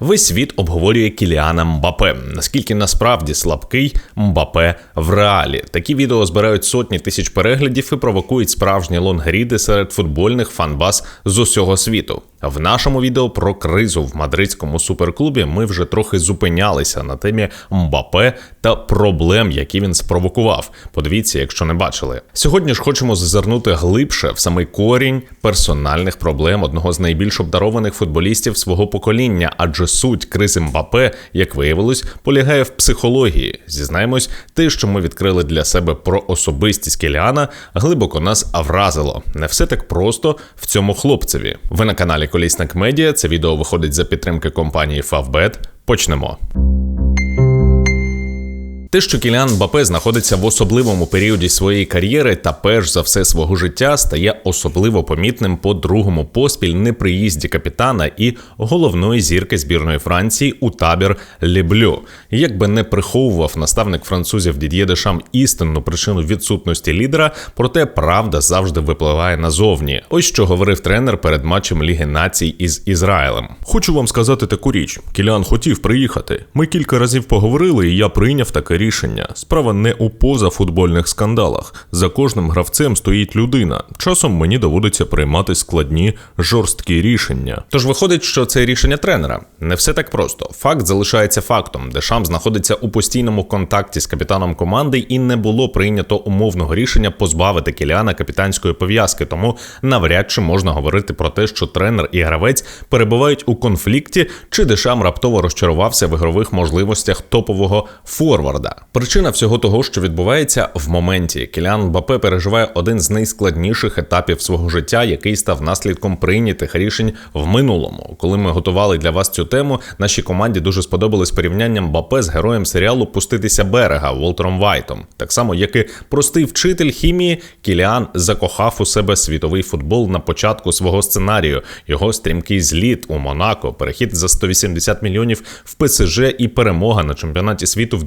Весь світ обговорює Кіліана Мбапе. Наскільки насправді слабкий Мбапе в реалі. Такі відео збирають сотні тисяч переглядів і провокують справжні лонгріди серед футбольних фанбас з усього світу. В нашому відео про кризу в мадридському суперклубі ми вже трохи зупинялися на темі Мбапе та проблем, які він спровокував. Подивіться, якщо не бачили. Сьогодні ж хочемо зазирнути глибше в самий корінь персональних проблем одного з найбільш обдарованих футболістів свого покоління, адже суть кризи Мбапе, як виявилось, полягає в психології. Зізнаємось, те, що ми відкрили для себе про особистість Кіліана, глибоко нас вразило. Не все так просто в цьому хлопцеві. Ви на каналі Колісник Медіа. Це відео виходить за підтримки компанії Favbet. Почнемо. Те, що Кіліан Мбапе знаходиться в особливому періоді своєї кар'єри та перш за все свого життя, стає особливо помітним по другому поспіль неприїзді капітана і головної зірки збірної Франції у табір Леблю. Як би не приховував наставник французів Дід'є Дешам істинну причину відсутності лідера, проте правда завжди випливає назовні. Ось що говорив тренер перед матчем Ліги Націй із Ізраїлем. Хочу вам сказати таку річ: Кіліан хотів приїхати. Ми кілька разів поговорили, і я прийняв таке рішення. Справа не у позафутбольних скандалах. За кожним гравцем стоїть людина. Часом мені доводиться приймати складні жорсткі рішення. Тож виходить, що це рішення тренера. Не все так просто. Факт залишається фактом. Дешам знаходиться у постійному контакті з капітаном команди, і не було прийнято умовного рішення позбавити Кіліана капітанської пов'язки. Тому навряд чи можна говорити про те, що тренер і гравець перебувають у конфлікті, чи Дешам раптово розчарувався в ігрових можливостях топового форварда. Причина всього того, що відбувається в моменті. Кілян Мбапе переживає один з найскладніших етапів свого життя, який став наслідком прийнятих рішень в минулому. Коли ми готували для вас цю тему, нашій команді дуже сподобалось порівняння Мбапе з героєм серіалу Пуститися берега Волтером Вайтом. Так само, як і простий вчитель хімії, Кіліан закохав у себе світовий футбол на початку свого сценарію. Його стрімкий зліт у Монако, перехід за 180 мільйонів в ПСЖ і перемога на чемпіонаті світу в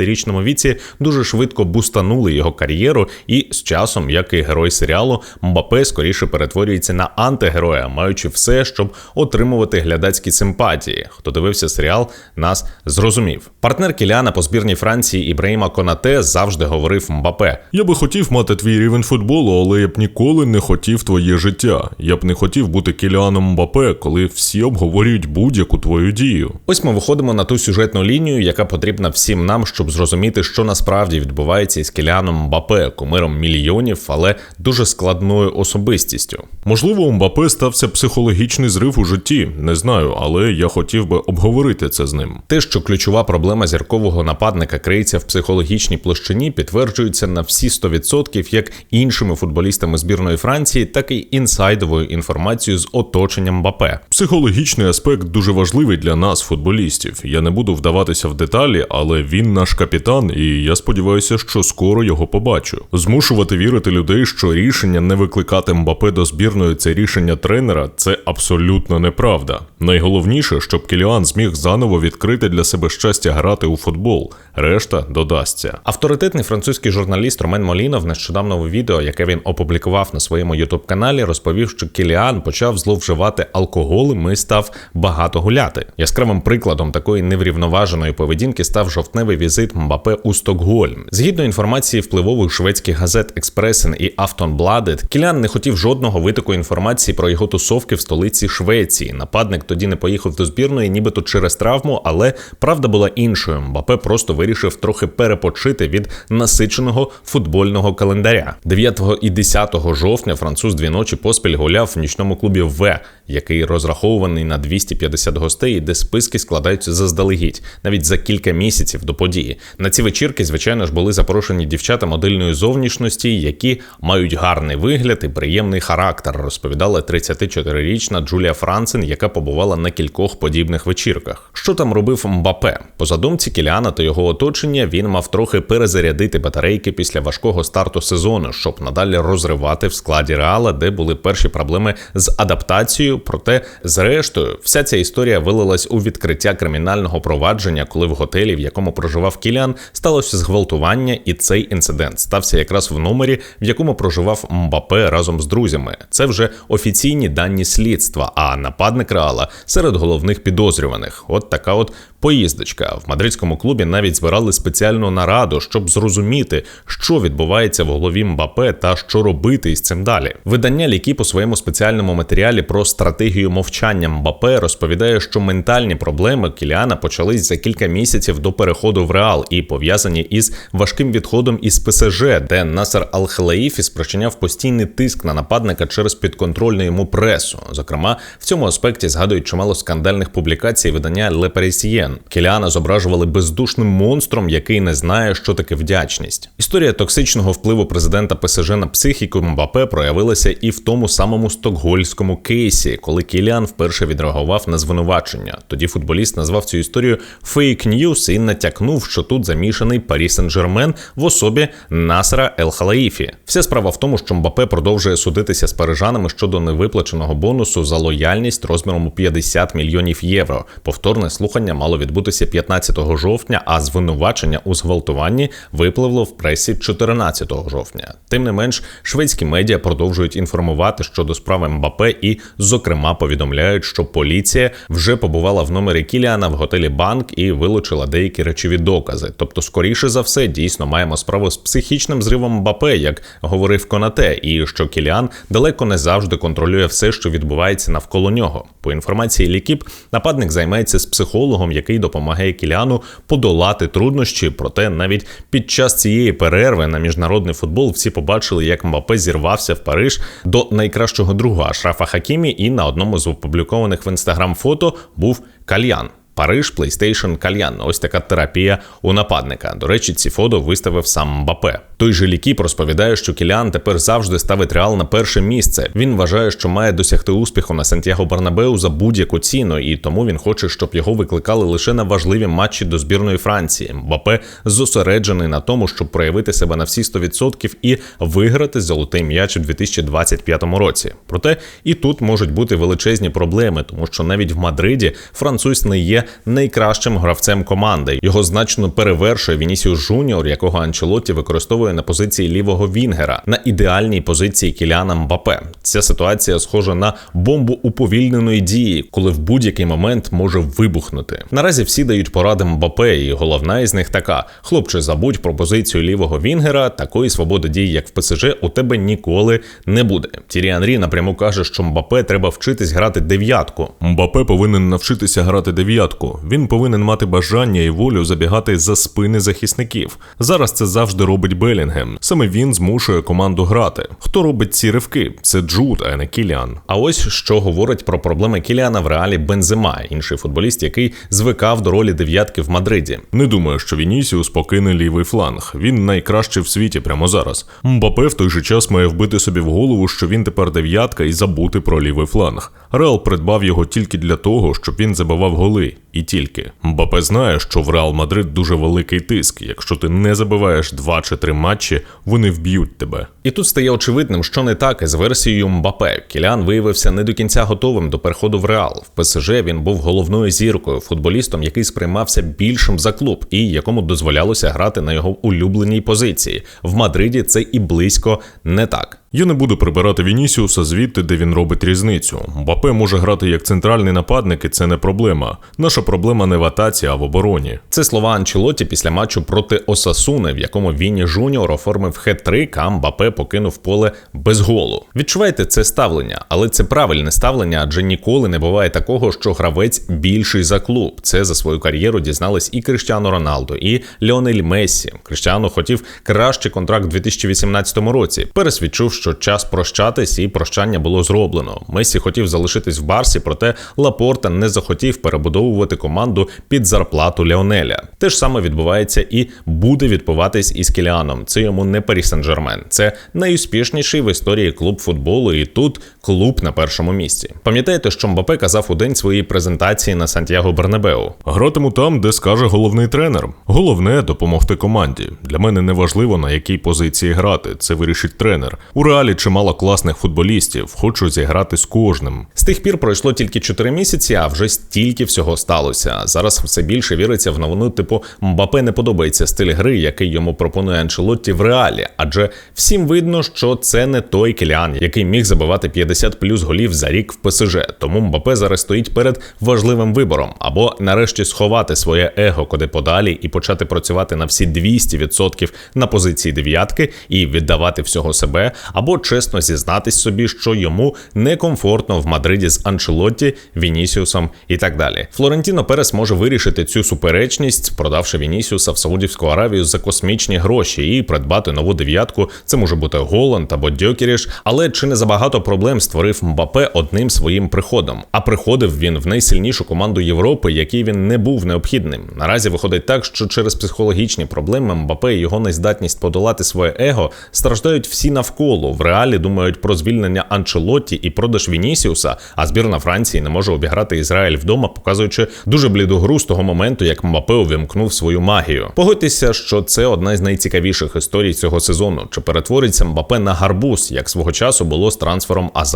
19-річному віці дуже швидко бустанули його кар'єру, і з часом, як і герой серіалу, Мбапе скоріше перетворюється на антигероя, маючи все, щоб отримувати глядацькі симпатії. Хто дивився серіал, нас зрозумів. Партнер Кіліана по збірній Франції Ібраїма Конате завжди говорив Мбапе. Я би хотів мати твій рівень футболу, але я б ніколи не хотів твоє життя. Я б не хотів бути Кіліаном Мбапе, коли всі обговорюють будь-яку твою дію. Ось ми виходимо на ту сюжетну лінію, яка потрібна всім нам, щоб зрозуміти, що насправді відбувається із Кіліаном Мбапе, кумиром мільйонів, але дуже складною особистістю. Можливо, у Мбапе стався психологічний зрив у житті, не знаю, але я хотів би обговорити це з ним. Те, що ключова проблема зіркового нападника криється в психологічній площині, підтверджується на всі 100% як іншими футболістами збірної Франції, так і інсайдовою інформацією з оточенням Мбапе. Психологічний аспект дуже важливий для нас, футболістів. Я не буду вдаватися в деталі, але він наш капітан, і я сподіваюся, що скоро його побачу. Змушувати вірити людей, що рішення не викликати Мбапе до збірної це рішення тренера, це абсолютно неправда. Найголовніше, щоб Кіліан зміг заново відкрити для себе щастя грати у футбол. Решта додасться. Авторитетний французький журналіст Ромен Молінов нещодавно у відео, яке він опублікував на своєму ютуб каналі, розповів, що Кіліан почав зловживати алкоголем і став багато гуляти. Яскравим прикладом такої неврівноваженої поведінки став жовтневий візит Мбапе у Стокгольм. Згідно інформації впливових шведських газет Експресен і Автонбладет, Кіліан не хотів жодного витоку інформації про його тусовки в столиці Швеції. Нападник тоді не поїхав до збірної, нібито через травму, але правда була іншою. Мбапе просто вирішив трохи перепочити від насиченого футбольного календаря. 9 і 10 жовтня француз дві ночі поспіль гуляв в нічному клубі В, який розрахований на 250 гостей, де списки складаються заздалегідь, навіть за кілька місяців до події. На ці вечірки, звичайно ж, були запрошені дівчата модельної зовнішності, які мають гарний вигляд і приємний характер, розповідала 34-річна Джулія Францен, яка побувала на кількох подібних вечірках. Що там робив Мбапе? По задумці Кіліана та його оточення він мав трохи перезарядити батарейки після важкого старту сезону, щоб надалі розривати в складі реала, де були перші проблеми з адаптацією, Проте, зрештою, вся ця історія вилилась у відкриття кримінального провадження, коли в готелі, в якому проживав Кіліан, сталося зґвалтування, і цей інцидент стався якраз в номері, в якому проживав Мбапе разом з друзями. Це вже офіційні дані слідства. А нападник Реала серед головних підозрюваних. От така от поїздочка. В мадридському клубі навіть збирали спеціальну нараду, щоб зрозуміти, що відбувається в голові Мбапе та що робити із цим далі. Видання Лікіп у своєму спеціальному матеріалі про стратегію мовчання Мбапе розповідає, що ментальні проблеми Кіліана почались за кілька місяців до переходу в Реал і пов'язані із важким відходом із ПСЖ, де Насер Ал-Хелаїфі спричиняв постійний тиск на нападника через підконтрольну йому пресу. Зокрема, в цьому аспекті згадують чимало скандальних публікацій видання Le Parisien. Кіліана зображували бездушним монстром, який не знає, що таке вдячність. Історія токсичного впливу президента ПСЖ на психіку Мбапе проявилася і в тому самому стокгольському кейсі, коли Кіліан вперше відреагував на звинувачення. Тоді футболіст назвав цю історію фейк ньюс і натякнув, що тут замішаний Парі Сен-Жермен в особі Насера Ел Халаїфі. Вся справа в тому, що Мбапе продовжує судитися з парижанами щодо невиплаченого бонусу за лояльність розміром у 50 мільйонів євро. Повторне слухання мало відбутися 15 жовтня, а звинувачення у зґвалтуванні випливло в пресі 14 жовтня. Тим не менш, шведські медіа продовжують інформувати щодо справи Мбапе і, зокрема, повідомляють, що поліція вже побувала в номері Кіліана в готелі Банк і вилучила деякі речові докази. Тобто, скоріше за все, дійсно маємо справу з психічним зривом Мбапе, як говорив Конате, і що Кіліан далеко не завжди контролює все, що відбувається навколо нього. По інформації Лікіп, нападник займається з психологом, який допомагає Кіліану подолати труднощі. Проте навіть під час цієї перерви на міжнародний футбол всі побачили, як Мбапе зірвався в Париж до найкращого друга Шрафа Хакімі, і на одному з опублікованих в інстаграм фото був кальян. Париж, PlayStation, кальян. Ось така терапія у нападника. До речі, ці фото виставив сам Мбапе. Той же Лікіп розповідає, що Кіліан тепер завжди ставить реал на перше місце. Він вважає, що має досягти успіху на Сантьяго Барнабеу за будь-яку ціну, і тому він хоче, щоб його викликали лише на важливі матчі до збірної Франції. Мбапе зосереджений на тому, щоб проявити себе на всі 100% і виграти золотий м'яч у 2025 році. Проте і тут можуть бути величезні проблеми, тому що навіть в Мадриді француз не є найкращим гравцем команди. Його значно перевершує Вінісіус Жуніор, якого Анчелотті використовує на позиції лівого Вінгера на ідеальній позиції Кіліана Мбапе. Ця ситуація схожа на бомбу уповільненої дії, коли в будь-який момент може вибухнути. Наразі всі дають поради Мбапе, і головна із них така: хлопче, забудь про позицію лівого Вінгера, такої свободи дій, як в ПСЖ, у тебе ніколи не буде. Тірі Анрі напряму каже, що Мбапе треба вчитись грати дев'ятку. Мбапе повинен навчитися грати дев'ятку. Він повинен мати бажання і волю забігати за спини захисників. Зараз це завжди робить Белінгем. Саме він змушує команду грати. Хто робить ці ривки? Це Джуд, а не Кіліан. А ось що говорить про проблеми Кіліана в реалі Бензема, інший футболіст, який звикав до ролі дев'ятки в Мадриді. Не думаю, що Вінісіус покине лівий фланг. Він найкращий в світі прямо зараз. Мбапе в той же час має вбити собі в голову, що він тепер дев'ятка і забути про лівий фланг. Реал придбав його тільки для того, щоб він забивав голи. І тільки Мбапе знає, що в Реал Мадрид дуже великий тиск. Якщо ти не забиваєш два чи три матчі, вони вб'ють тебе. І тут стає очевидним, що не так із версією Мбапе. Кілян виявився не до кінця готовим до переходу в Реал. В ПСЖ він був головною зіркою, футболістом, який сприймався більшим за клуб і якому дозволялося грати на його улюбленій позиції. В Мадриді це і близько не так. Я не буду прибирати Вінісіуса звідти, де він робить різницю. Мбапе може грати як центральний нападник, і це не проблема. Наша проблема не в атаці, а в обороні. Це слова Анчелоті після матчу проти Осасуни, в якому Вінні Жуніор оформив хет-трик, а Мбапе покинув поле без голу. Відчуваєте це ставлення, але це правильне ставлення, адже ніколи не буває такого, що гравець більший за клуб. Це за свою кар'єру дізнались і Криштіано Роналдо, і Леонель Мессі. Криштіано хотів кращий контракт у 2018 році. Пересвідчив, що час прощатись, і прощання було зроблено. Месі хотів залишитись в Барсі, проте Лапорта не захотів перебудовувати команду під зарплату Леонеля. Те ж саме відбувається і буде відбуватись із Кіліаном. Це йому не Парі Сен-Жермен. Це найуспішніший в історії клуб футболу, і тут клуб на першому місці. Пам'ятаєте, що Мбапе казав у день своєї презентації на Сантьяго Бернебеу? Гратиму там, де скаже головний тренер. Головне допомогти команді. Для мене не важливо на якій позиції грати. Це вирішить тренер. У реалі чимало класних футболістів. Хочу зіграти з кожним. З тих пір пройшло тільки 4 місяці, а вже стільки всього сталося. Зараз все більше віриться в новину, типу Мбапе не подобається стиль гри, який йому пропонує Анчелотті в реалі, адже всім видно, що це не той Кіліан, який міг забивати 50 плюс голів за рік в ПСЖ. Тому Мбапе зараз стоїть перед важливим вибором або нарешті сховати своє его куди подалі і почати працювати на всі 200% на позиції дев'ятки і віддавати всього себе, або чесно зізнатись собі, що йому некомфортно в Мадриді з Анчелотті, Вінісіусом і так далі. Флорентіно Перес може вирішити цю суперечність, продавши Вінісіуса в Саудівську Аравію за космічні гроші і придбати нову дев'ятку. Це може бути Голланд або Дьокеріш. Але чи не забагато проблем створив Мбапе одним своїм приходом? А приходив він в найсильнішу команду Європи, якій він не був необхідним. Наразі виходить так, що через психологічні проблеми Мбапе і його нездатність подолати своє его страждають всі навколо. В реалі думають про звільнення Анчелотті і продаж Вінісіуса. А збірна Франції не може обіграти Ізраїль вдома, показуючи дуже бліду гру з того моменту, як Мбапе увімкнув свою магію. Погодьтеся, що це одна з найцікавіших історій цього сезону. Чи перетвориться Мбапе на гарбуз, як свого часу було з трансфером Азара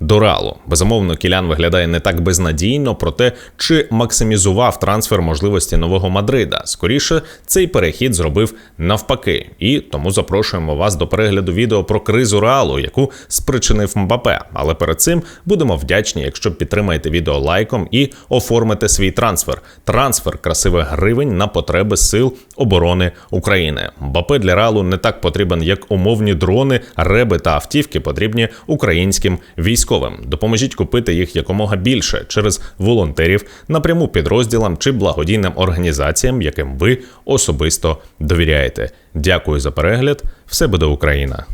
до Реалу? Безумовно, Кілян виглядає не так безнадійно, проте чи максимізував трансфер можливості нового Мадрида? Скоріше, цей перехід зробив навпаки. І тому запрошуємо вас до перегляду відео про кризу Реалу, яку спричинив Мбапе. Але перед цим будемо вдячні, якщо підтримаєте відео лайком і оформите свій трансфер. Трансфер красивих гривень на потреби сил оборони України. Мбапе для Реалу не так потрібен, як умовні дрони, реби та автівки потрібні військовим. Допоможіть купити їх якомога більше через волонтерів, напряму підрозділам чи благодійним організаціям, яким ви особисто довіряєте. Дякую за перегляд. Все буде Україна!